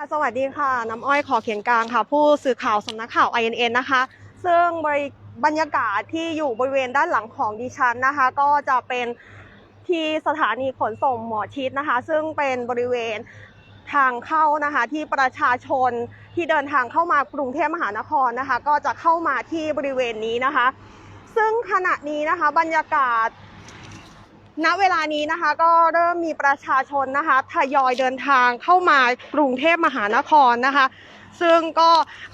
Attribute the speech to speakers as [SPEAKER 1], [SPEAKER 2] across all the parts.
[SPEAKER 1] ่ะสวัสดีค่ะ น้ำอ้อยขอเขียนกลางค่ะ ผู้สื่อข่าวสำนักข่าว INN นะคะ ซึ่งบริบรรยากาศที่อยู่บริเวณด้านหลังของดิฉันนะคะ ก็จะเป็นที่สถานีขนส่งหมอชิดนะคะ ซึ่งเป็นบริเวณทางเข้านะคะที่ประชาชนที่เดินทางเข้ามากรุงเทพมหานครนะคะ ก็จะเข้ามาที่บริเวณนี้นะคะ ซึ่งขณะนี้นะคะบรรยากาศ ณเวลานี้นะคะก็เริ่มมีประชาชนนะคะทยอยเดินทางเข้ามากรุงเทพมหานครนะคะ ซึ่งก็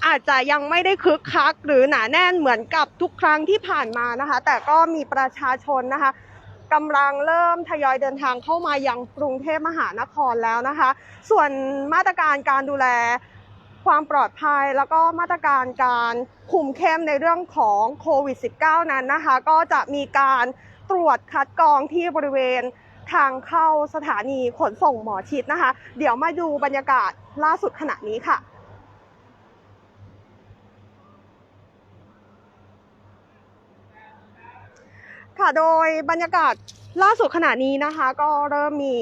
[SPEAKER 1] อาจจะยังไม่ได้คึกคักหรือหนาแน่นเหมือนกับทุกครั้งที่ผ่านมานะคะ แต่ก็มีประชาชนนะคะกำลังเริ่มทยอยเดินทางเข้ามายังกรุงเทพมหานครแล้วนะคะ ส่วนมาตรการการดูแลความปลอดภัยแล้วก็มาตรการการคุมเข้มในเรื่องของโควิด -19 นั้นนะคะ ก็จะมีการ ตรวจคัดกรองที่บริเวณทางเข้าสถานีขนส่งหมอชิดนะคะ เดี๋ยวมาดูบรรยากาศล่าสุดขณะนี้ค่ะค่ะ โดยบรรยากาศล่าสุดขณะนี้นะคะ ก็เริ่มมี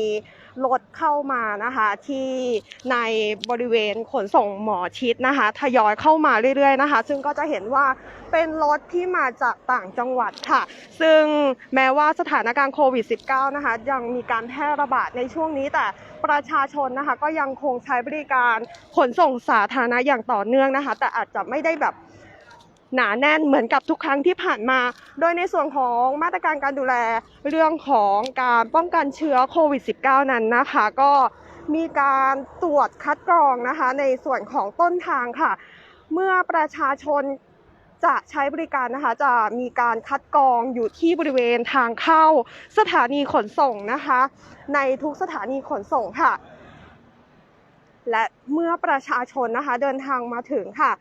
[SPEAKER 1] รถเข้ามานะคะที่ในบริเวณขนส่งหมอชิดนะคะ ทยอยเข้ามาเรื่อยๆนะคะ ซึ่งก็จะเห็นว่าเป็นรถที่มาจากต่างจังหวัดค่ะ ซึ่งแม้ว่าสถานการณ์โควิด -19 นะคะ ยังมีการแพร่ระบาดในช่วงนี้แต่ประชาชนนะคะ ก็ยังคงใช้บริการขนส่งสาธารณะอย่างต่อเนื่องนะคะ แต่อาจจะไม่ได้แบบ หนาแน่นเหมือนกับทุกครั้งที่ผ่านมา โดยในส่วนของมาตรการการดูแลเรื่องของการป้องกันเชื้อโควิด -19 นั้นนะคะ ก็มีการตรวจคัดกรองนะคะ ในส่วนของต้นทางค่ะ เมื่อประชาชนจะใช้บริการนะคะ จะมีการคัดกรองอยู่ที่บริเวณทางเข้าสถานีขนส่งนะคะ ในทุกสถานีขนส่งค่ะ และเมื่อประชาชนนะคะเดินทางมาถึงค่ะ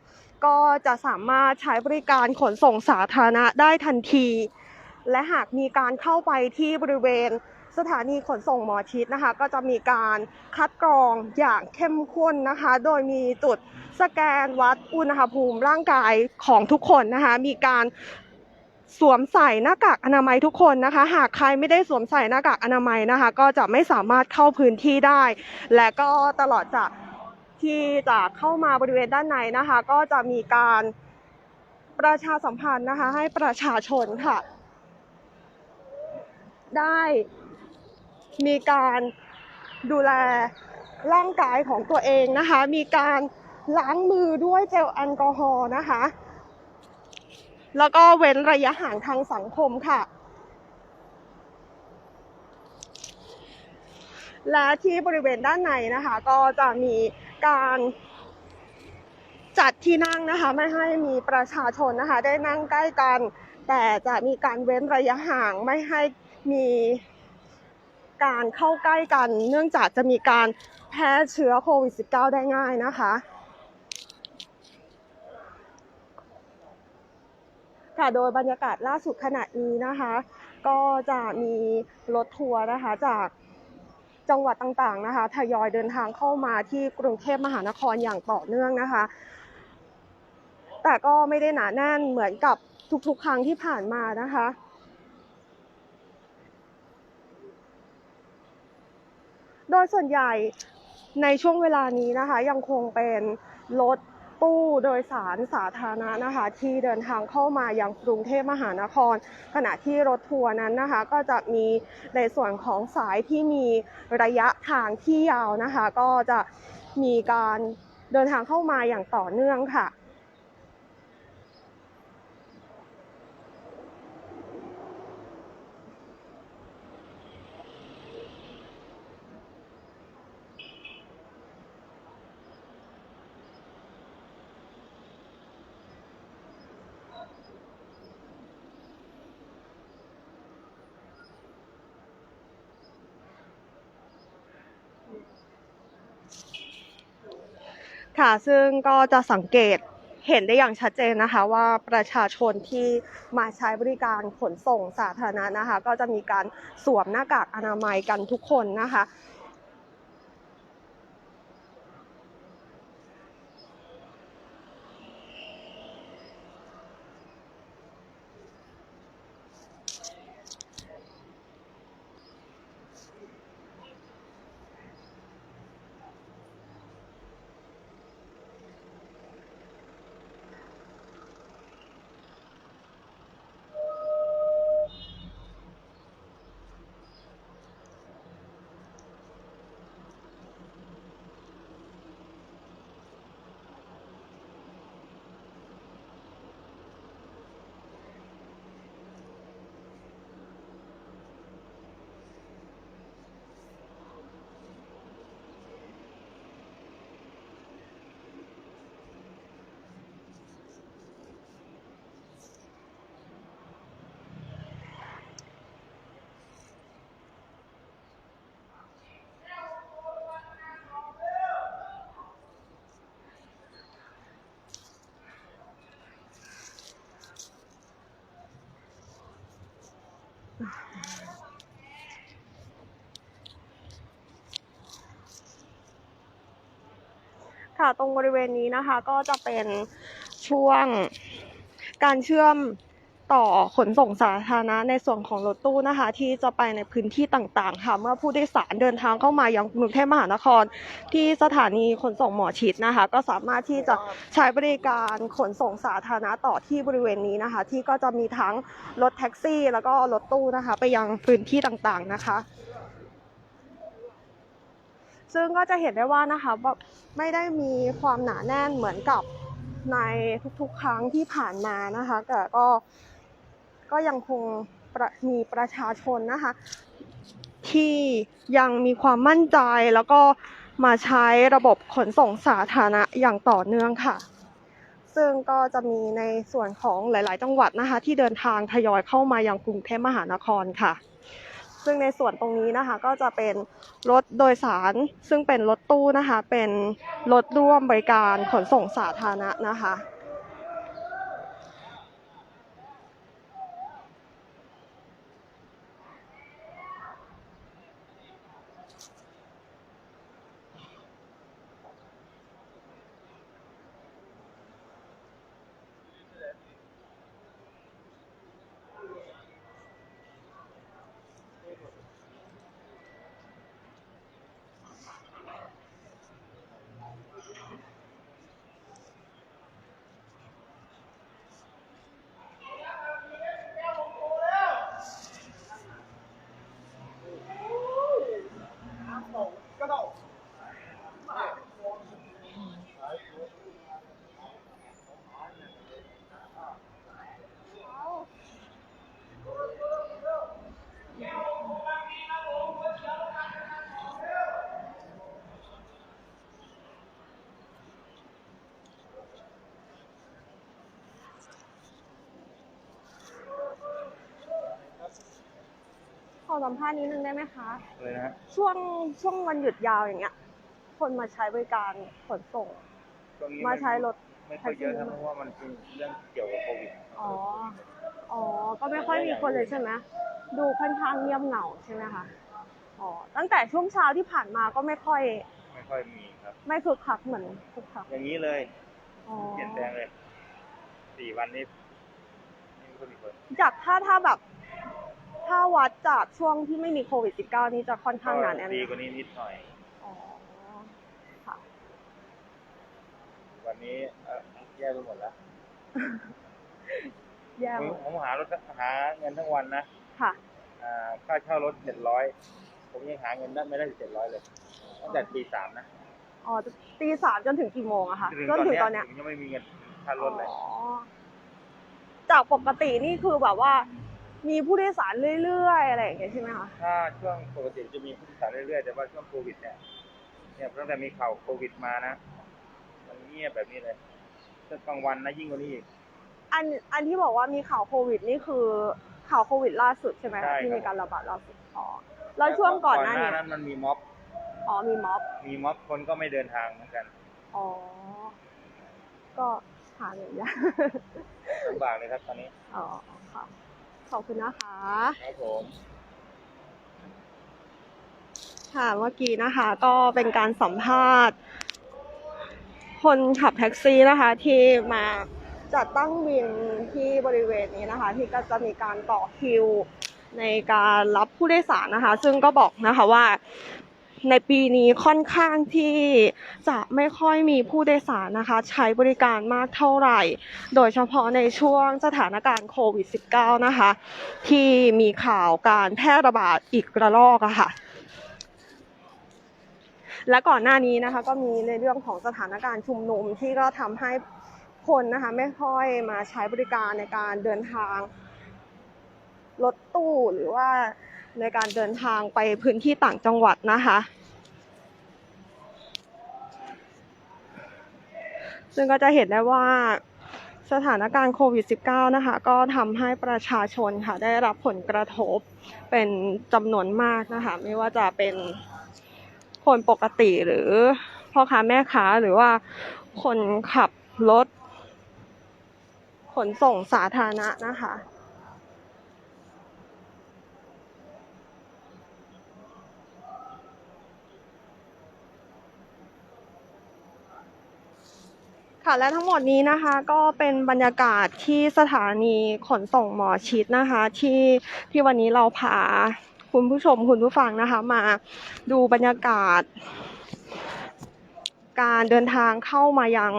[SPEAKER 1] ก็จะสามารถใช้บริการขนส่งสาธารณะได้ทันที และหากมีการเข้าไปที่บริเวณสถานีขนส่งหมอชิดนะคะ ก็จะมีการคัดกรองอย่างเข้มข้นนะคะ โดยมีจุดสแกนวัดอุณหภูมิร่างกายของทุกคนนะคะ มีการสวมใส่หน้ากากอนามัยทุกคนนะคะ หากใครไม่ได้สวมใส่หน้ากากอนามัยนะคะ ก็จะไม่สามารถเข้าพื้นที่ได้ และก็ตลอดจาก ที่จะเข้ามาบริเวณด้านในนะคะ ก็จะมีการประชาสัมพันธ์นะคะ ให้ประชาชนค่ะ ได้มีการดูแลร่างกายของตัวเองนะคะ มีการล้างมือด้วยเจลแอลกอฮอล์นะคะ แล้วก็เว้นระยะห่างทางสังคมค่ะ และที่บริเวณด้านในนะคะ ก็จะมี การจัดที่นั่งนะคะ ไม่ให้มีประชาชนนะคะ ได้นั่งใกล้กัน แต่จะมีการเว้นระยะห่างไม่ให้มีการเข้าใกล้กัน เนื่องจากจะมีการแพร่เชื้อโควิด -19 ได้ง่ายนะคะค่ะโดยบรรยากาศล่าสุดขณะนี้นะคะ ก็จะมีรถทัวร์นะคะจาก จังหวัดต่างๆนะคะทยอยเดินทางเข้ามาที่กรุงเทพมหานครอย่างต่อเนื่องนะคะ แต่ก็ไม่ได้หนาแน่นเหมือนกับทุกๆ ครั้งที่ผ่านมานะคะโดยส่วนใหญ่ในช่วงเวลานี้นะคะ ยังคงเป็นรถ ตู้โดยสารสาธารณะนะคะ ที่เดินทางเข้ามายังกรุงเทพมหานคร ขณะที่รถทัวร์นั้นนะคะ ก็จะมีในส่วนของสายที่มีระยะทางที่ยาวนะคะ ก็จะมีการเดินทางเข้ามาอย่างต่อเนื่องค่ะ ค่ะ ซึ่งก็จะสังเกตเห็นได้อย่างชัดเจนนะคะว่าประชาชนที่มาใช้บริการขนส่งสาธารณะนะคะ ก็จะมีการสวมหน้ากากอนามัยกันทุกคนนะคะ ค่ะตรงบริเวณนี้นะคะก็จะเป็นช่วงการเชื่อมต่อขนส่งสาธารณะในส่วนของรถตู้นะคะ ที่จะไปในพื้นที่ต่างๆ ค่ะเมื่อผู้โดยสารเดินทางเข้ามายังกรุงเทพมหานคร ที่สถานีขนส่งหมอชิดนะคะ ก็สามารถที่จะใช้บริการขนส่งสาธารณะต่อที่บริเวณนี้นะคะ ที่ก็จะมีทั้งรถแท็กซี่ แล้วก็รถตู้นะคะ ไปยังพื้นที่ต่างๆนะคะ ซึ่งก็จะเห็นได้ว่านะคะว่าไม่ได้มีความหนาแน่นเหมือนกับในทุกๆ ครั้งที่ผ่านมานะคะแต่ก็ก็ยังคงมีประชาชนนะคะ ที่ยังมีความมั่นใจแล้วก็มาใช้ระบบขนส่งสาธารณะอย่างต่อเนื่องค่ะ ซึ่งก็จะมีในส่วนของหลาย ๆ จังหวัดนะคะ ที่เดินทางทยอยเข้ามายังกรุงเทพมหานครค่ะ ซึ่งในส่วนตรงนี้นะคะก็จะเป็นรถโดยสาร ซึ่งเป็นรถตู้นะคะ เป็นรถร่วมบริการขนส่งสาธารณะนะคะ ข อสัมภาษณ์นิดนึงได้ไหมคะ
[SPEAKER 2] เลยนะฮะช่
[SPEAKER 1] ช่วงช่วงวันหยุดยาวอย่างเงี้ย คนมาใช้บริการขนส่ง
[SPEAKER 2] วงนี้
[SPEAKER 1] มาใช้รถ
[SPEAKER 2] ไม่ค่อยเยอะครับเพราะว่ามันเป็นเรื่องเกี่ยวกับโควิด
[SPEAKER 1] อ๋อ อ๋อ ก็ไม่ค่อยมีคนเลยใช่ไหมดูค่อนข้างเงียบเหงาใช่ไหมคะ อ๋อ ตั้งแต่ช่วงเช้าที่ผ่านมาก็ไม่ค่อย
[SPEAKER 2] ไม่ค่อยมีครับ
[SPEAKER 1] ไม่คึกคักเหมือนคึกคัก
[SPEAKER 2] อย่างนี้เลย
[SPEAKER 1] อ๋อ
[SPEAKER 2] เปลี่ยนแปลงเลยสี่วันนี้ไม่มีคนอีกคน
[SPEAKER 1] จากถ้าถ้าแบบ ถ้าวัดจากช่วงที่ไม่มีโควิด -19 นี่จะค่อนข้างหนาแน่น
[SPEAKER 2] ดี
[SPEAKER 1] ไหม
[SPEAKER 2] กว่านี้นิดหน่อย
[SPEAKER 1] อ๋อค่ะ
[SPEAKER 2] วันนี้เอ่อแย่ไปหมดแล้ว
[SPEAKER 1] แย่
[SPEAKER 2] ผมผมหารถหาเงินทั้งวันนะ
[SPEAKER 1] ค่ะ
[SPEAKER 2] อ่าค่าเช่ารถเจ็ดร้อยผมยังหาเงินได้ไม่ได้เจ็ดร้อยเลยตั้งแต่ตีสามนะ
[SPEAKER 1] อ๋อตีสามจนถึงกี่โมงอะคะ
[SPEAKER 2] ถึง
[SPEAKER 1] จน
[SPEAKER 2] ตอน
[SPEAKER 1] ถึง
[SPEAKER 2] เนี้ย
[SPEAKER 1] ตอนเนี้ย
[SPEAKER 2] ผมยังไม่มีเงินค่ารถเลย
[SPEAKER 1] อ๋อจากปกตินี่คือแบบว่า มีผู้โดยสารเรื่อยๆ อะไรอย่างเงี้ยใช่ไหมคะ
[SPEAKER 2] ถ้าช่วงปกติจะมีผู้โดยสารเรื่อยๆ แต่ว่าช่วงโควิดเนี่ยเนี่ยตั้งแต่มีข่าวโควิดมานะ มันเงียบแบบนี้เลยถ้ากลางวันนะยิ่งกว่านี้อีก
[SPEAKER 1] อันอันที่บอกว่ามีข่าวโควิดนี่คือข่าวโควิดล่าสุดใช่ไหม
[SPEAKER 2] ใช่
[SPEAKER 1] คะ
[SPEAKER 2] ครับ
[SPEAKER 1] ที่มีการระบาดล่าสุดอ๋อแล้วช่วงก่อนหน้านี้
[SPEAKER 2] นั้นมันมีม็อบ
[SPEAKER 1] อ๋อมีม็อบ
[SPEAKER 2] มีม็อบคนก็ไม่เดินทางเหมือนกัน
[SPEAKER 1] อ๋อก็หาเงินยาก
[SPEAKER 2] ลำบากเลยครับตอนนี้
[SPEAKER 1] อ๋อค่ะ ขอบคุณนะคะ
[SPEAKER 2] ครับผม
[SPEAKER 1] ค่ะเมื่อกี้นะคะ ก็เป็นการสัมภาษณ์ คนขับแท็กซี่นะคะ ที่มาจัดตั้งวินที่บริเวณนี้นะคะ ที่ก็จะมีการต่อคิวในการรับผู้โดยสารนะคะ ซึ่งก็บอกนะคะว่า ในปีนี้ค่อนข้างที่จะไม่ค่อยมีผู้โดยสารนะคะ ใช้บริการมากเท่าไหร่ โดยเฉพาะในช่วงสถานการณ์โควิด -19 นะคะ ที่มีข่าวการแพร่ระบาดอีกระลอกอะค่ะ และก่อนหน้านี้นะคะ ก็มีในเรื่องของสถานการณ์ชุมนุมที่ก็ทำให้คนนะคะไม่ค่อยมาใช้บริการในการเดินทางรถตู้หรือว่า ในการเดินทางไปพื้นที่ต่างจังหวัดนะคะ ซึ่งก็จะเห็นได้ว่าสถานการณ์โควิด -19 นะคะ ก็ทำให้ประชาชนค่ะ ได้รับผลกระทบเป็นจำนวนมากนะคะ ไม่ว่าจะเป็นคนปกติหรือพ่อค้าแม่ค้าหรือว่าคนขับรถขนส่งสาธารณะนะคะ ค่ะและทั้งหมดนี้นะคะก็เป็นบรรยากาศที่สถานีขนส่งหมอชิดนะคะ ที่ที่วันนี้เราพาคุณผู้ชมคุณผู้ฟังนะคะ มาดูบรรยากาศ การเดินทางเข้ามายัง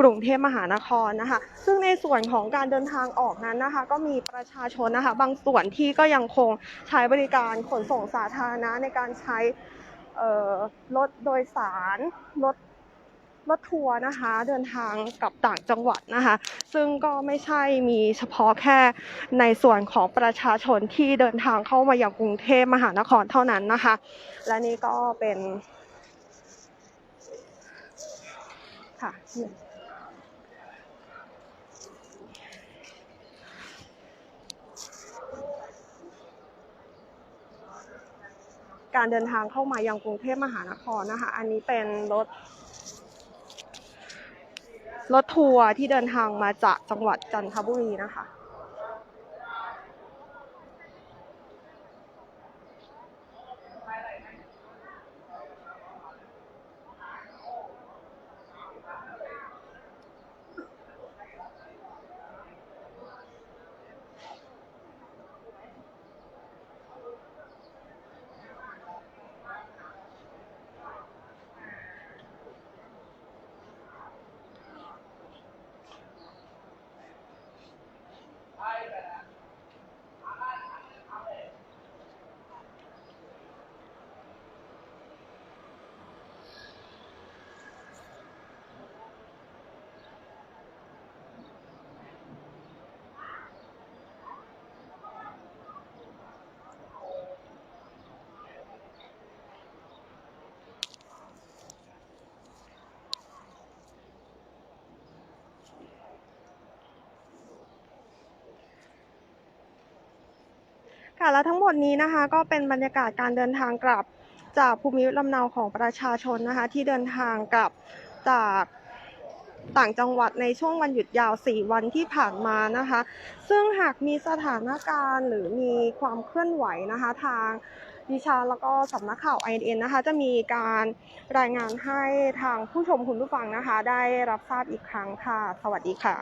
[SPEAKER 1] กรุงเทพมหานครนะคะ ซึ่งในส่วนของการเดินทางออกนั้นนะคะ ก็มีประชาชนนะคะ บางส่วนที่ก็ยังคงใช้บริการขนส่งสาธารณะในการใช้รถโดยสารรถ รถทัวร์นะคะ เดินทางกลับต่างจังหวัดนะคะ ซึ่งก็ไม่ใช่มีเฉพาะแค่ในส่วนของประชาชนที่เดินทางเข้ามาอย่างกรุงเทพมหานครเท่านั้นนะคะ และนี่ก็เป็นค่ะการเดินทางเข้ามายังกรุงเทพมหานครนะคะ อันนี้เป็นรถ รถทัวร์ที่เดินทางมาจากจังหวัดจันทบุรีนะคะ ค่ะแล้วทั้งหมดนี้นะคะก็เป็นบรรยากาศการเดินทางกลับจากภูมิลำเนาของประชาชนนะคะ ที่เดินทางกลับจากต่างจังหวัดในช่วงวันหยุดยาว 4 วันที่ผ่านมานะคะ ซึ่งหากมีสถานการณ์หรือมีความเคลื่อนไหวนะคะ ทางดิฉันแล้วก็สำนักข่าว INN นะคะ จะมีการรายงานให้ทางผู้ชมคุณผู้ฟังนะคะ ได้รับทราบอีกครั้งค่ะ สวัสดีค่ะ